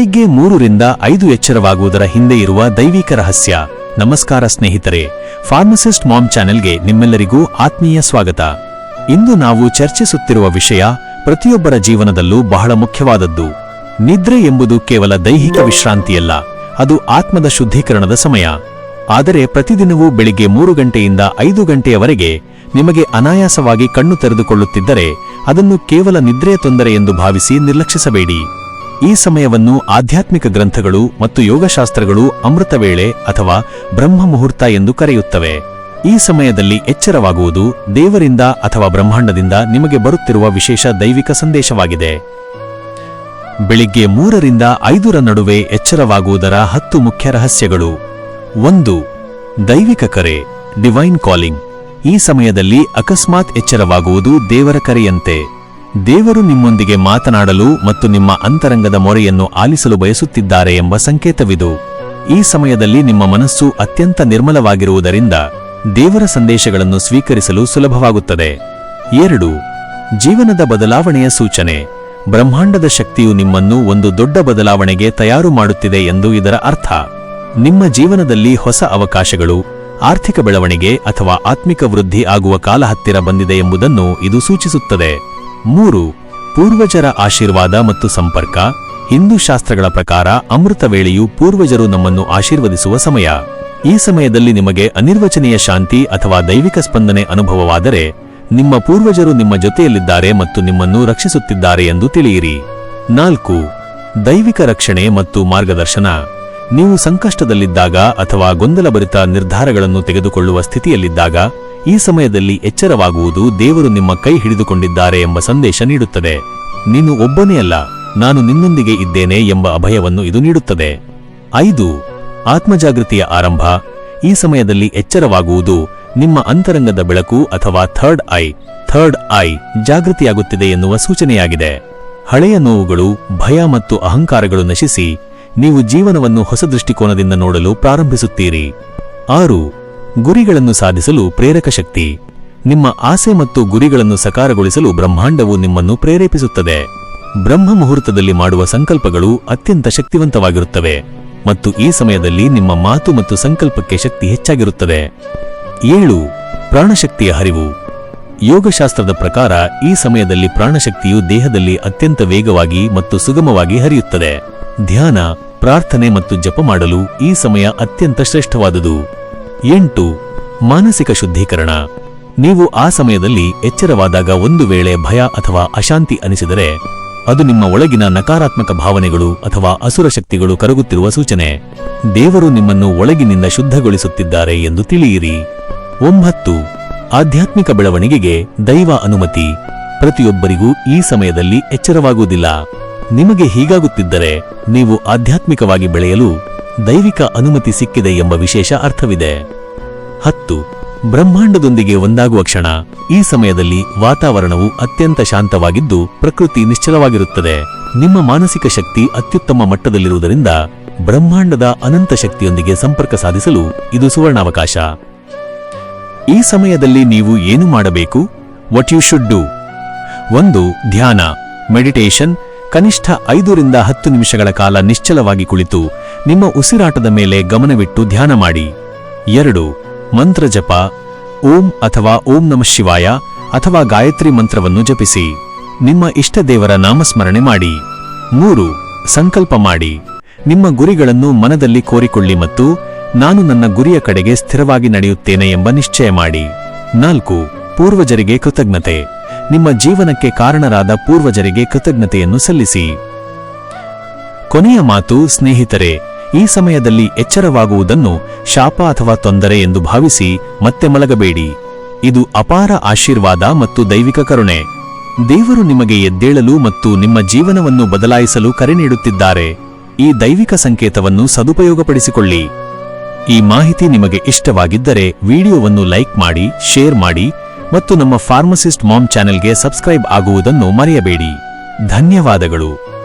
ಬೆಳಿಗ್ಗೆ ಮೂರರಿಂದ ಐದು ಎಚ್ಚರವಾಗುವುದರ ಹಿಂದೆ ಇರುವ ದೈವಿಕ ರಹಸ್ಯ. ನಮಸ್ಕಾರ ಸ್ನೇಹಿತರೆ, ಫಾರ್ಮಸಿಸ್ಟ್ ಮಾಮ್ ಚಾನೆಲ್ಗೆ ನಿಮ್ಮೆಲ್ಲರಿಗೂ ಆತ್ಮೀಯ ಸ್ವಾಗತ. ಇಂದು ನಾವು ಚರ್ಚಿಸುತ್ತಿರುವ ವಿಷಯ ಪ್ರತಿಯೊಬ್ಬರ ಜೀವನದಲ್ಲೂ ಬಹಳ ಮುಖ್ಯವಾದದ್ದು. ನಿದ್ರೆ ಎಂಬುದು ಕೇವಲ ದೈಹಿಕ ವಿಶ್ರಾಂತಿಯಲ್ಲ, ಅದು ಆತ್ಮದ ಶುದ್ಧೀಕರಣದ ಸಮಯ. ಆದರೆ ಪ್ರತಿದಿನವೂ ಬೆಳಿಗ್ಗೆ ಮೂರು ಗಂಟೆಯಿಂದ ಐದು ಗಂಟೆಯವರೆಗೆ ನಿಮಗೆ ಅನಾಯಾಸವಾಗಿ ಕಣ್ಣು ತೆರೆದುಕೊಳ್ಳುತ್ತಿದ್ದರೆ ಅದನ್ನು ಕೇವಲ ನಿದ್ರೆಯ ತೊಂದರೆ ಎಂದು ಭಾವಿಸಿ ನಿರ್ಲಕ್ಷಿಸಬೇಡಿ. ಈ ಸಮಯವನ್ನು ಆಧ್ಯಾತ್ಮಿಕ ಗ್ರಂಥಗಳು ಮತ್ತು ಯೋಗಶಾಸ್ತ್ರಗಳು ಅಮೃತ ವೇಳೆ ಅಥವಾ ಬ್ರಹ್ಮ ಮುಹೂರ್ತ ಎಂದು ಕರೆಯುತ್ತವೆ. ಈ ಸಮಯದಲ್ಲಿ ಎಚ್ಚರವಾಗುವುದು ದೇವರಿಂದ ಅಥವಾ ಬ್ರಹ್ಮಾಂಡದಿಂದ ನಿಮಗೆ ಬರುತ್ತಿರುವ ವಿಶೇಷ ದೈವಿಕ ಸಂದೇಶವಾಗಿದೆ. ಬೆಳಿಗ್ಗೆ ಮೂರರಿಂದ ಐದರ ನಡುವೆ ಎಚ್ಚರವಾಗುವುದರ ಹತ್ತು ಮುಖ್ಯ ರಹಸ್ಯಗಳು. ಒಂದು, ದೈವಿಕ ಕರೆ ಡಿವೈನ್ ಕಾಲಿಂಗ್ ಈ ಸಮಯದಲ್ಲಿ ಅಕಸ್ಮಾತ್ ಎಚ್ಚರವಾಗುವುದು ದೇವರ ಕರೆಯಂತೆ. ದೇವರು ನಿಮ್ಮೊಂದಿಗೆ ಮಾತನಾಡಲು ಮತ್ತು ನಿಮ್ಮ ಅಂತರಂಗದ ಮೊರೆಯನ್ನು ಆಲಿಸಲು ಬಯಸುತ್ತಿದ್ದಾರೆ ಎಂಬ ಸಂಕೇತವಿದು. ಈ ಸಮಯದಲ್ಲಿ ನಿಮ್ಮ ಮನಸ್ಸು ಅತ್ಯಂತ ನಿರ್ಮಲವಾಗಿರುವುದರಿಂದ ದೇವರ ಸಂದೇಶಗಳನ್ನು ಸ್ವೀಕರಿಸಲು ಸುಲಭವಾಗುತ್ತದೆ. ಎರಡು, ಜೀವನದ ಬದಲಾವಣೆಯ ಸೂಚನೆ. ಬ್ರಹ್ಮಾಂಡದ ಶಕ್ತಿಯು ನಿಮ್ಮನ್ನು ಒಂದು ದೊಡ್ಡ ಬದಲಾವಣೆಗೆ ತಯಾರು ಮಾಡುತ್ತಿದೆ ಎಂದು ಇದರ ಅರ್ಥ. ನಿಮ್ಮ ಜೀವನದಲ್ಲಿ ಹೊಸ ಅವಕಾಶಗಳು, ಆರ್ಥಿಕ ಬೆಳವಣಿಗೆ ಅಥವಾ ಆತ್ಮಿಕ ವೃದ್ಧಿ ಆಗುವ ಕಾಲ ಹತ್ತಿರ ಬಂದಿದೆ ಎಂಬುದನ್ನು ಇದು ಸೂಚಿಸುತ್ತದೆ. ಮೂರು, ಪೂರ್ವಜರ ಆಶೀರ್ವಾದ ಮತ್ತು ಸಂಪರ್ಕ. ಹಿಂದೂ ಶಾಸ್ತ್ರಗಳ ಪ್ರಕಾರ ಅಮೃತ ವೇಳೆಯು ಪೂರ್ವಜರು ನಮ್ಮನ್ನು ಆಶೀರ್ವದಿಸುವ ಸಮಯ. ಈ ಸಮಯದಲ್ಲಿ ನಿಮಗೆ ಅನಿರ್ವಚನೀಯ ಶಾಂತಿ ಅಥವಾ ದೈವಿಕ ಸ್ಪಂದನೆ ಅನುಭವವಾದರೆ, ನಿಮ್ಮ ಪೂರ್ವಜರು ನಿಮ್ಮ ಜೊತೆಯಲ್ಲಿದ್ದಾರೆ ಮತ್ತು ನಿಮ್ಮನ್ನು ರಕ್ಷಿಸುತ್ತಿದ್ದಾರೆ ಎಂದು ತಿಳಿಯಿರಿ. ನಾಲ್ಕು, ದೈವಿಕ ರಕ್ಷಣೆ ಮತ್ತು ಮಾರ್ಗದರ್ಶನ. ನೀವು ಸಂಕಷ್ಟದಲ್ಲಿದ್ದಾಗ ಅಥವಾ ಗೊಂದಲಭರಿತ ನಿರ್ಧಾರಗಳನ್ನು ತೆಗೆದುಕೊಳ್ಳುವ ಸ್ಥಿತಿಯಲ್ಲಿದ್ದಾಗ, ಈ ಸಮಯದಲ್ಲಿ ಎಚ್ಚರವಾಗುವುದು ದೇವರು ನಿಮ್ಮ ಕೈ ಹಿಡಿದುಕೊಂಡಿದ್ದಾರೆ ಎಂಬ ಸಂದೇಶ ನೀಡುತ್ತದೆ. ನೀನು ಒಬ್ಬನೇ ಅಲ್ಲ, ನಾನು ನಿನ್ನೊಂದಿಗೆ ಇದ್ದೇನೆ ಎಂಬ ಅಭಯವನ್ನು ಇದು ನೀಡುತ್ತದೆ. ಐದು, ಆತ್ಮಜಾಗೃತಿಯ ಆರಂಭ. ಈ ಸಮಯದಲ್ಲಿ ಎಚ್ಚರವಾಗುವುದು ನಿಮ್ಮ ಅಂತರಂಗದ ಬೆಳಕು ಅಥವಾ ಥರ್ಡ್ ಐ ಥರ್ಡ್ ಐ ಜಾಗೃತಿಯಾಗುತ್ತಿದೆ ಎನ್ನುವ ಸೂಚನೆಯಾಗಿದೆ. ಹಳೆಯ ನೋವುಗಳು, ಭಯ ಮತ್ತು ಅಹಂಕಾರಗಳು ನಶಿಸಿ ನೀವು ಜೀವನವನ್ನು ಹೊಸ ದೃಷ್ಟಿಕೋನದಿಂದ ನೋಡಲು ಪ್ರಾರಂಭಿಸುತ್ತೀರಿ. ಆರು, ಗುರಿಗಳನ್ನು ಸಾಧಿಸಲು ಪ್ರೇರಕ ಶಕ್ತಿ. ನಿಮ್ಮ ಆಸೆ ಮತ್ತು ಗುರಿಗಳನ್ನು ಸಕಾರಗೊಳಿಸಲು ಬ್ರಹ್ಮಾಂಡವು ನಿಮ್ಮನ್ನು ಪ್ರೇರೇಪಿಸುತ್ತದೆ. ಬ್ರಹ್ಮ ಮುಹೂರ್ತದಲ್ಲಿ ಮಾಡುವ ಸಂಕಲ್ಪಗಳು ಅತ್ಯಂತ ಶಕ್ತಿವಂತವಾಗಿರುತ್ತವೆ ಮತ್ತು ಈ ಸಮಯದಲ್ಲಿ ನಿಮ್ಮ ಮಾತು ಮತ್ತು ಸಂಕಲ್ಪಕ್ಕೆ ಶಕ್ತಿ ಹೆಚ್ಚಾಗಿರುತ್ತದೆ. ಏಳು, ಪ್ರಾಣಶಕ್ತಿಯ ಹರಿವು. ಯೋಗಶಾಸ್ತ್ರದ ಪ್ರಕಾರ ಈ ಸಮಯದಲ್ಲಿ ಪ್ರಾಣಶಕ್ತಿಯು ದೇಹದಲ್ಲಿ ಅತ್ಯಂತ ವೇಗವಾಗಿ ಮತ್ತು ಸುಗಮವಾಗಿ ಹರಿಯುತ್ತದೆ. ಧ್ಯಾನ, ಪ್ರಾರ್ಥನೆ ಮತ್ತು ಜಪ ಮಾಡಲು ಈ ಸಮಯ ಅತ್ಯಂತ ಶ್ರೇಷ್ಠವಾದುದು. ಎಂಟು, ಮಾನಸಿಕ ಶುದ್ಧೀಕರಣ. ನೀವು ಆ ಸಮಯದಲ್ಲಿ ಎಚ್ಚರವಾದಾಗ ಒಂದು ವೇಳೆ ಭಯ ಅಥವಾ ಅಶಾಂತಿ ಅನಿಸಿದರೆ, ಅದು ನಿಮ್ಮ ಒಳಗಿನ ನಕಾರಾತ್ಮಕ ಭಾವನೆಗಳು ಅಥವಾ ಅಸುರ ಶಕ್ತಿಗಳು ಕರಗುತ್ತಿರುವ ಸೂಚನೆ. ದೇವರು ನಿಮ್ಮನ್ನು ಒಳಗಿನಿಂದ ಶುದ್ಧಗೊಳಿಸುತ್ತಿದ್ದಾರೆ ಎಂದು ತಿಳಿಯಿರಿ. ಒಂಬತ್ತು, ಆಧ್ಯಾತ್ಮಿಕ ಬೆಳವಣಿಗೆಗೆ ದೈವ ಅನುಮತಿ. ಪ್ರತಿಯೊಬ್ಬರಿಗೂ ಈ ಸಮಯದಲ್ಲಿ ಎಚ್ಚರವಾಗುವುದಿಲ್ಲ. ನಿಮಗೆ ಹೀಗಾಗುತ್ತಿದ್ದರೆ ನೀವು ಆಧ್ಯಾತ್ಮಿಕವಾಗಿ ಬೆಳೆಯಲು ದೈವಿಕ ಅನುಮತಿ ಸಿಕ್ಕಿದೆ ಎಂಬ ವಿಶೇಷ ಅರ್ಥವಿದೆ. ಹತ್ತು, ಬ್ರಹ್ಮಾಂಡದೊಂದಿಗೆ ಒಂದಾಗುವ ಕ್ಷಣ ಈ ಸಮಯದಲ್ಲಿ ವಾತಾವರಣವು ಅತ್ಯಂತ ಶಾಂತವಾಗಿದ್ದು ಪ್ರಕೃತಿ ನಿಶ್ಚಲವಾಗಿರುತ್ತದೆ. ನಿಮ್ಮ ಮಾನಸಿಕ ಶಕ್ತಿ ಅತ್ಯುತ್ತಮ ಮಟ್ಟದಲ್ಲಿರುವುದರಿಂದ ಬ್ರಹ್ಮಾಂಡದ ಅನಂತ ಶಕ್ತಿಯೊಂದಿಗೆ ಸಂಪರ್ಕ ಸಾಧಿಸಲು ಇದು ಸುವರ್ಣಾವಕಾಶ. ಈ ಸಮಯದಲ್ಲಿ ನೀವು ಏನು ಮಾಡಬೇಕು? ವಾಟ್ ಯು ಶುಡ್ ಡೂ ಒಂದು, ಧ್ಯಾನ ಮೆಡಿಟೇಷನ್ ಕನಿಷ್ಠ ಐದರಿಂದ ಹತ್ತು ನಿಮಿಷಗಳ ಕಾಲ ನಿಶ್ಚಲವಾಗಿ ಕುಳಿತು ನಿಮ್ಮ ಉಸಿರಾಟದ ಮೇಲೆ ಗಮನವಿಟ್ಟು ಧ್ಯಾನ ಮಾಡಿ. ಎರಡು. ಮಂತ್ರ ಜಪ. ಓಂ ಅಥವಾ ಓಂ ನಮಃ ಶಿವಾಯ ಅಥವಾ ಗಾಯತ್ರಿ ಮಂತ್ರವನ್ನು ಜಪಿಸಿ. ನಿಮ್ಮ ಇಷ್ಟ ದೇವರ ನಾಮಸ್ಮರಣೆ ಮಾಡಿ. ಮೂರು. ಸಂಕಲ್ಪ ಮಾಡಿ. ನಿಮ್ಮ ಗುರಿಗಳನ್ನು ಮನದಲ್ಲಿ ಕೋರಿಕೊಳ್ಳಿ ಮತ್ತು ನಾನು ನನ್ನ ಗುರಿಯ ಕಡೆಗೆ ಸ್ಥಿರವಾಗಿ ನಡೆಯುತ್ತೇನೆ ಎಂಬ ನಿಶ್ಚಯ ಮಾಡಿ. ನಾಲ್ಕು. ಪೂರ್ವಜರಿಗೆ ಕೃತಜ್ಞತೆ. ನಿಮ್ಮ ಜೀವನಕ್ಕೆ ಕಾರಣರಾದ ಪೂರ್ವಜರಿಗೆ ಕೃತಜ್ಞತೆಯನ್ನು ಸಲ್ಲಿಸಿ. ಕೊನೆಯ ಮಾತು, ಸ್ನೇಹಿತರೆ, ಈ ಸಮಯದಲ್ಲಿ ಎಚ್ಚರವಾಗುವುದನ್ನು ಶಾಪ ಅಥವಾ ತೊಂದರೆ ಎಂದು ಭಾವಿಸಿ ಮತ್ತೆ ಮಲಗಬೇಡಿ. ಇದು ಅಪಾರ ಆಶೀರ್ವಾದ ಮತ್ತು ದೈವಿಕ ಕರುಣೆ. ದೇವರು ನಿಮಗೆ ಎದ್ದೇಳಲು ಮತ್ತು ನಿಮ್ಮ ಜೀವನವನ್ನು ಬದಲಾಯಿಸಲು ಕರೆ ನೀಡುತ್ತಿದ್ದಾರೆ. ಈ ದೈವಿಕ ಸಂಕೇತವನ್ನು ಸದುಪಯೋಗಪಡಿಸಿಕೊಳ್ಳಿ. ಈ ಮಾಹಿತಿ ನಿಮಗೆ ಇಷ್ಟವಾಗಿದ್ದರೆ, ವಿಡಿಯೋವನ್ನು ಲೈಕ್ ಮಾಡಿ, ಶೇರ್ ಮಾಡಿ ಮತ್ತು ನಮ್ಮ ಫಾರ್ಮಸಿಸ್ಟ್ ಮಾಮ್ ಚಾನೆಲ್ಗೆ ಸಬ್ಸ್ಕ್ರೈಬ್ ಆಗುವುದನ್ನು ಮರೆಯಬೇಡಿ. ಧನ್ಯವಾದಗಳು.